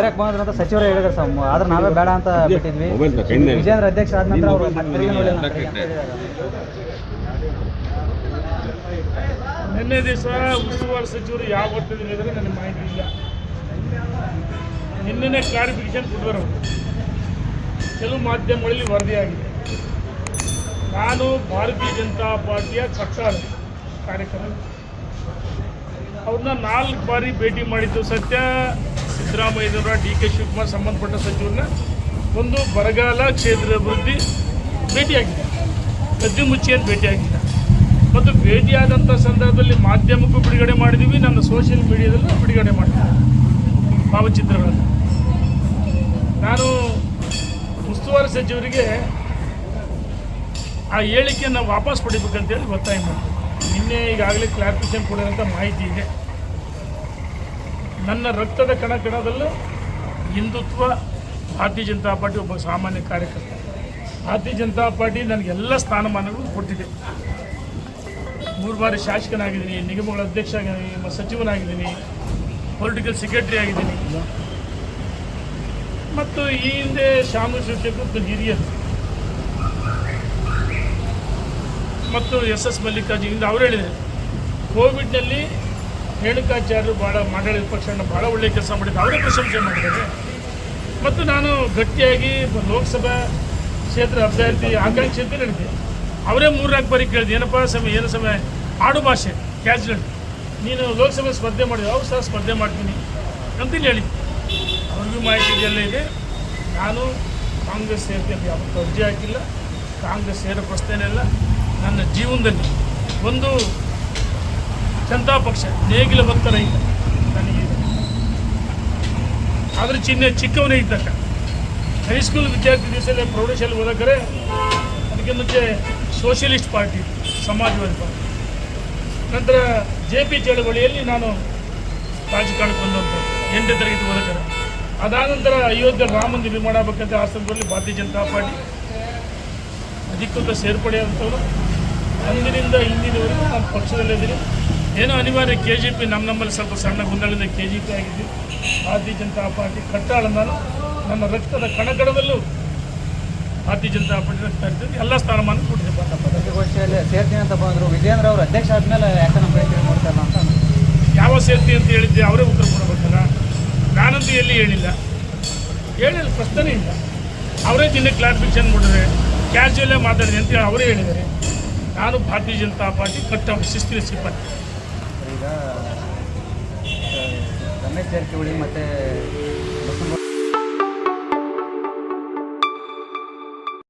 ಸೇರಕ್ ಬಂದ್ರ ಅಂತ ಸಚಿವರು ಹೇಳಿದ್ರು ಸರ್. ಆದ್ರೆ ನಾವೇ ಬೇಡ ಅಂತ ಬಿಟ್ಟಿದ್ವಿ. ವಿಜೇಂದ್ರ ಅಧ್ಯಕ್ಷ ಆದ ನಂತರ ಅವರು. ನಿನ್ನೆ ದಿವಸ ಉಸ್ತುವಾರಿ ಸಚಿವರು ಯಾವ ಒಟ್ಟಿದ್ರು ಹೇಳಿದ್ರೆ ನನಗೆ ಮಾಹಿತಿ ಇಲ್ಲ. ನಿನ್ನೆ ಕ್ಲಾರಿಫಿಕೇಶನ್ ಕೊಟ್ಟರು ಕೆಲವು ಮಾಧ್ಯಮಗಳಲ್ಲಿ ವರದಿಯಾಗಿದೆ. ನಾನು ಭಾರತೀಯ ಜನತಾ ಪಾರ್ಟಿಯ ಕಟ್ಟಾರ ಕಾರ್ಯಕ್ರಮ ಅವ್ರನ್ನ ನಾಲ್ಕು ಬಾರಿ ಭೇಟಿ ಮಾಡಿದ್ದು ಸತ್ಯ. ಸಿದ್ದರಾಮಯ್ಯನವರ ಡಿ ಕೆ ಶಿವಕುಮಾರ್ ಸಂಬಂಧಪಟ್ಟ ಸಚಿವರನ್ನ ಒಂದು ಬರಗಾಲ ಕ್ಷೇತ್ರ ಅಭಿವೃದ್ಧಿ ಭೇಟಿಯಾಗಿದೆ. ಗದ್ದೆ ಮುಚ್ಚಿಯನ್ನು ಮತ್ತು ಭೇಟಿಯಾದಂಥ ಸಂದರ್ಭದಲ್ಲಿ ಮಾಧ್ಯಮಕ್ಕೂ ಬಿಡುಗಡೆ ಮಾಡಿದ್ದೀವಿ ನನ್ನ ಸೋಷಿಯಲ್ ಮೀಡಿಯಾದಲ್ಲೂ ಬಿಡುಗಡೆ ಮಾಡಿದ್ದೀವಿ ಭಾವಚಿತ್ರಗಳನ್ನು. ನಾನು ಉಸ್ತುವಾರಿ ಸಚಿವರಿಗೆ ಆ ಹೇಳಿಕೆಯನ್ನು ವಾಪಸ್ ಪಡಿಬೇಕಂತೇಳಿ ಒತ್ತಾಯ ಮಾಡ್ತೀನಿ. ನಿನ್ನೆ ಈಗಾಗಲೇ ಕ್ಲಾರಿಫಿಕೇಶನ್ ಕೊಡಿರೋಂಥ ಮಾಹಿತಿ ಇದೆ. ನನ್ನ ರಕ್ತದ ಕಣ ಕಣದಲ್ಲೂ ಹಿಂದುತ್ವ, ಭಾರತೀಯ ಜನತಾ ಪಾರ್ಟಿ ಒಬ್ಬ ಸಾಮಾನ್ಯ ಕಾರ್ಯಕರ್ತ. ಭಾರತೀಯ ಜನತಾ ಪಾರ್ಟಿ ನನಗೆಲ್ಲ ಸ್ಥಾನಮಾನಗಳು ಕೊಟ್ಟಿದೆ. ಮೂರು ಬಾರಿ ಶಾಸಕನಾಗಿದ್ದೀನಿ, ನಿಗಮಗಳ ಅಧ್ಯಕ್ಷ ಆಗಿದ್ದೀನಿ ಸಚಿವನಾಗಿದ್ದೀನಿ ಪೊಲಿಟಿಕಲ್ ಸೆಕ್ರೆಟರಿ ಆಗಿದ್ದೀನಿ. ಮತ್ತು ಈ ಹಿಂದೆ ಶಾಮು ಶಿವಶಂಕರ್ ಹಿರಿಯರು. ಮತ್ತು ಎಸ್ ಎಸ್ ಮಲ್ಲಿಕಾರ್ಜುನ್, ಅವರು ಹೇಳಿದರು ಕೋವಿಡ್ನಲ್ಲಿ ರೇಣುಕಾಚಾರ್ಯರು ಭಾಳ ಮಾಡಳಿತ ಪಕ್ಷವನ್ನು ಭಾಳ ಒಳ್ಳೆಯ ಕೆಲಸ ಮಾಡಿದ್ರು ಅವರೇ ಪ್ರಶಂಸೆ ಮಾಡಿದ್ದಾರೆ. ಮತ್ತು ನಾನು ಗಟ್ಟಿಯಾಗಿ ಲೋಕಸಭಾ ಕ್ಷೇತ್ರ ಅಭ್ಯರ್ಥಿ ಆಕಾಂಕ್ಷಿ ಅಂತ ಹೇಳಿದೆ ಅವರೇ ಮೂರ್ನಾಲ್ಕು ಬಾರಿ ಕೇಳಿದೆ ಏನಪ್ಪ ಸಮಯ ಏನು ಸಮಯ ಆಡು ಭಾಷೆ ನೀನು ಲೋಕಸಭೆ ಸ್ಪರ್ಧೆ ಮಾಡಿ ಅವ್ರು ಸಹ ಸ್ಪರ್ಧೆ ಮಾಡ್ತೀನಿ ಅಂತೇಳಿ ಹೇಳಿ ಅವ್ರಿಗೂ ಮಾಹಿತಿ ಎಲ್ಲ ಇದೆ. ನಾನು ಕಾಂಗ್ರೆಸ್ ಸೇರ್ತೀನಿ ಯಾವತ್ತೂ ಅರ್ಜಿ ಹಾಕಿಲ್ಲ. ಕಾಂಗ್ರೆಸ್ ಸೇರೋ ಪ್ರಶ್ನೆನೇ ಇಲ್ಲ. ನನ್ನ ಜೀವನದಲ್ಲಿ ಒಂದು ಜನತಾ ಪಕ್ಷ ನೇಗಿಲ ಭಕ್ತರ ಇಲ್ಲ ನನಗೆ. ಆದರೆ ಚಿಹ್ನೆ ಚಿಕ್ಕವನೇ ಇದ್ದಕ್ಕ ಹೈಸ್ಕೂಲ್ ವಿದ್ಯಾರ್ಥಿ ದಿವಸದಲ್ಲಿ ಪ್ರೌಢಶಾಲೆ ಓದಕರೆ ಅದಕ್ಕೆ ಮುಂಚೆ ಸೋಷಿಯಲಿಸ್ಟ್ ಪಾರ್ಟಿ, ಸಮಾಜವಾದಿ ಪಾರ್ಟಿ. ನಂತರ ಜೆ ಪಿ ಚಳವಳಿಯಲ್ಲಿ ನಾನು ರಾಜಕಾರಣಕ್ಕೆ ಬಂದಂಥ ಎಂಟನೇ ತರಗತಿ ಓದಕರೆ. ಅದಾದ ನಂತರ ಅಯೋಧ್ಯೆ ರಾಮ ಮಂದಿರ ನಿರ್ಮಾಣ ಆಗಬೇಕಂತ ಆ ಸಂದರ್ಭದಲ್ಲಿ ಭಾರತೀಯ ಜನತಾ ಪಾರ್ಟಿ. ಅಧಿಕೃತ ಸೇರ್ಪಡೆ ಅಂತವರು ಅಂದಿನಿಂದ ಇಂದಿನವರೆಗೂ ನಾನು ಪಕ್ಷದಲ್ಲಿದ್ದೀನಿ. ಏನೋ ಅನಿವಾರ್ಯ ಕೆ ಜಿ ಪಿ ನಮ್ಮ ನಮ್ಮಲ್ಲಿ ಸ್ವಲ್ಪ ಸಣ್ಣ ಗೊಂದಲದಿಂದ ಕೆ ಜಿ ಪಿ ಆಗಿದ್ವಿ. ಭಾರತೀಯ ಜನತಾ ಪಾರ್ಟಿ ಕಟ್ಟಾಳ ನಾನು. ನನ್ನ ರಕ್ತದ ಕಣಕಣದಲ್ಲೂ ಭಾರತೀಯ ಜನತಾ ಪಾರ್ಟಿ ರಕ್ತ ಇರ್ತದೆ. ಎಲ್ಲ ಸ್ಥಾನಮಾನ ಕೊಟ್ಟಿದೆ. ಪತ್ರಿಕಾಗೋಷ್ಠಿಯಲ್ಲಿ ಸೇರ್ತೀನಿ ಅಂತ ಬಂದರು. ವಿಜೇಂದ್ರ ಅವರು ಅಧ್ಯಕ್ಷ ಆದಮೇಲೆ ಯಾಕೆ ನಮ್ಮ ಕಡೆ ಮಾಡ್ತಾರ ಅಂತ ಯಾವ ಸೇರ್ತಿ ಅಂತ ಹೇಳಿದ್ದೆ ಅವರೇ ಉತ್ತರ ಕೊಡಬೇಕಲ್ಲ? ನಾನಂತೂ ಎಲ್ಲಿ ಹೇಳಿಲ್ಲ. ಹೇಳಿಲ್ಲ ಪ್ರಶ್ನೆ ಇಲ್ಲ. ಅವರೇ ದಿನ ಕ್ಲಾರಿಫಿಕೇಶನ್ ಮಾಡಿದ್ರೆ ಕ್ಯಾಶುವಲ್ಲೇ ಮಾತಾಡಿದೆ ಅಂತ ಹೇಳಿ ಅವರೇ ಹೇಳಿದ್ದಾರೆ. ನಾನು ಭಾರತೀಯ ಜನತಾ ಪಾರ್ಟಿ ಕಟ್ಟ ಶಿಸ್ತಿನ ಸಿಬ್ಬಂದಿ. ಈಗ ರಮೇಶ್ ಜಾರಕಿಹೊಳಿ ಮತ್ತೆ